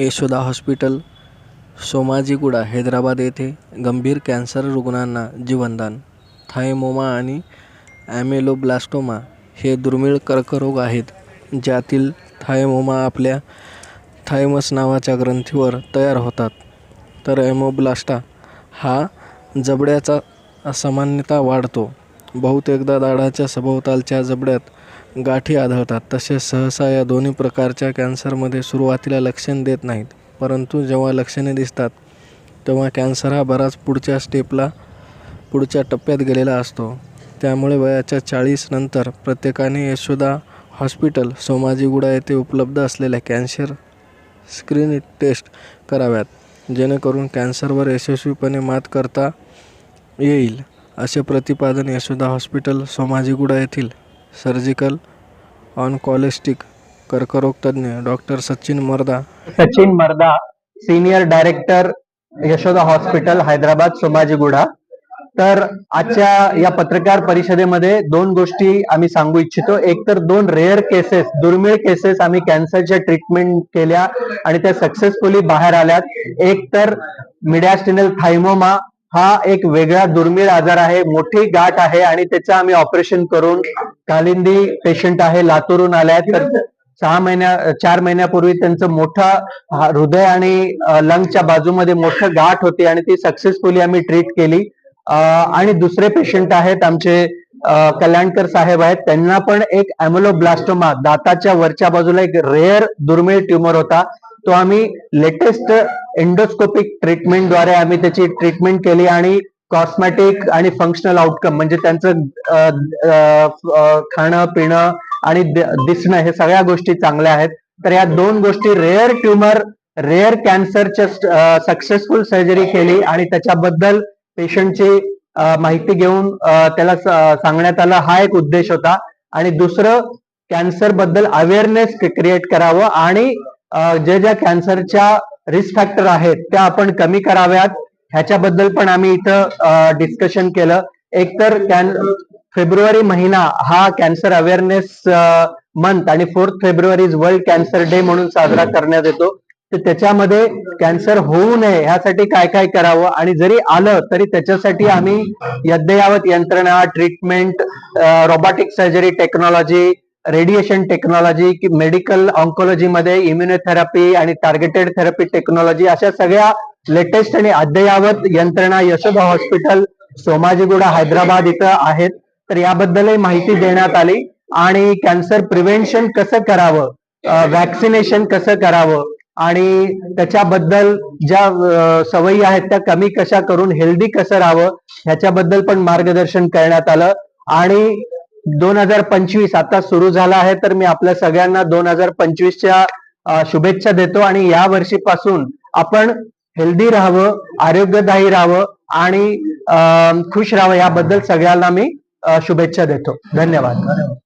Yashoda hospital Somajiguda Hyderabad येथे गंभीर cancer रुग्णांना जीवनदान. थायमोमा आणि ॲमेलोब्लास्टोमा हे दुर्मिळ कर्करोग आहेत ज्यातील थायमोमा आपल्या थायमस नावाच्या ग्रंथीवर तयार होतात. तर ॲमोब्लास्टा हा जबड्याचा सामान्यतः वाढतो. बहुतेकदा दाढाच्या सभोवतालच्या जबड्यात गाठी आढळतात. तसेच सहसा या दोन्ही प्रकारच्या कॅन्सरमध्ये सुरुवातीला लक्षण देत नाहीत. परंतु जेव्हा लक्षणे दिसतात तेव्हा कॅन्सर हा बराच पुढच्या स्टेपला पुढच्या टप्प्यात गेलेला असतो. त्यामुळे वयाच्या चाळीस नंतर प्रत्येकाने यशोदा हॉस्पिटल सोमाजीगुडा येथे उपलब्ध असलेल्या कॅन्सर स्क्रीन टेस्ट कराव्यात. जेणेकरून कॅन्सरवर यशस्वीपणे मात करता येईल. असे प्रतिपादन यशोदा हॉस्पिटल सोमाजीगुडा येथील सर्जिकल ऑनकॉलिस्टिक कर्करोग तज्ज्ञ doctor Sachin Marda Sachin Marda senior director Yashoda hospital Hyderabad Somajiguda. तर आजच्या या पत्रकार परिषदेमध्ये दोन गोष्टी आम्ही सांगू इच्छितो. एक तर दोन रेअर केसेस दुर्मिळ केसेस आम्ही कॅन्सरच्या ट्रीटमेंट केल्या आणि त्या सक्सेसफुली बाहेर आल्यात. एक तर मिडॅस्टिनल थायमोमा हा एक वेगळा दुर्मिळ आजार आहे मोठी गाठ आहे आणि त्याचं आम्ही ऑपरेशन करून कालिंदी पेशंट आहे लातूरून आल्या तर सहा महिन्या चार महिन्यापूर्वी त्यांचं मोठं हृदय आणि लंगच्या बाजूमध्ये मोठं गाठ होती आणि ती सक्सेसफुली आम्ही ट्रीट केली. आणि दुसरे पेशंट आहेत आमचे कल्याणकर साहेब आहेत. त्यांना पण एक अॅमोलोब्लास्टोमा दाताच्या वरच्या बाजूला एक रेअर दुर्मिळ ट्युमर होता. तो आम्ही लेटेस्ट एंडोस्कोपिक ट्रीटमेंटद्वारे आम्ही त्याची ट्रीटमेंट केली आणि कॉस्मॅटिक आणि फंक्शनल आउटकम म्हणजे त्यांचं खाणं पिणं आणि दिसणं हे सगळ्या गोष्टी चांगल्या आहेत. तर या दोन गोष्टी रेअर ट्युमर रेअर कॅन्सरच्या सक्सेसफुल सर्जरी केली आणि त्याच्याबद्दल पेशंटची माहिती घेऊन त्याला सांगण्यात आलं. हा एक उद्देश होता. आणि दुसरं कॅन्सरबद्दल अवेअरनेस क्रिएट करावं आणि ज्या जे ज्या कॅन्सरच्या रिस्क फॅक्टर आहेत त्या आपण कमी कराव्यात. ह्याच्याबद्दल पण आम्ही इथं डिस्कशन केलं. एकतर कॅन फेब्रुवारी महिना हा कॅन्सर अवेअरनेस मंथ आणि fourth February is world cancer day म्हणून साजरा करण्यात येतो. तर त्याच्यामध्ये कॅन्सर होऊ नये ह्यासाठी काय काय करावं आणि जरी आलं तरी त्याच्यासाठी आम्ही अद्ययावत यंत्रणा treatment robotic surgery technology radiation technology की मेडिकल ऑन्कॉलॉजीमध्ये इम्युनोथेरपी आणि टार्गेटेड थेरपी टेक्नॉलॉजी अशा सगळ्या लेटेस्ट आणि अद्ययावत यंत्रणा यशोदा हॉस्पिटल सोमाजीगुडा हैदराबाद इथं आहेत. तर याबद्दलही माहिती देण्यात आली. आणि कॅन्सर प्रिव्हेन्शन कसं करावं? वॅक्सिनेशन कसं करावं? आणि त्याच्याबद्दल ज्या सवयी आहेत त्या कमी कशा करून हेल्दी कसं राहावं? ह्याच्याबद्दल पण मार्गदर्शन करण्यात आलं. आणि दोन हजार पंचवीस आता सुरू झाला आहे तर मी आपल्या सगळ्यांना दोन हजार पंचवीसच्या शुभेच्छा देतो आणि या वर्षीपासून आपण हेल्दी राहावं आरोग्यदायी राहावं आणि खुश राहावं याबद्दल सगळ्यांना मी शुभेच्छा देतो. धन्यवाद.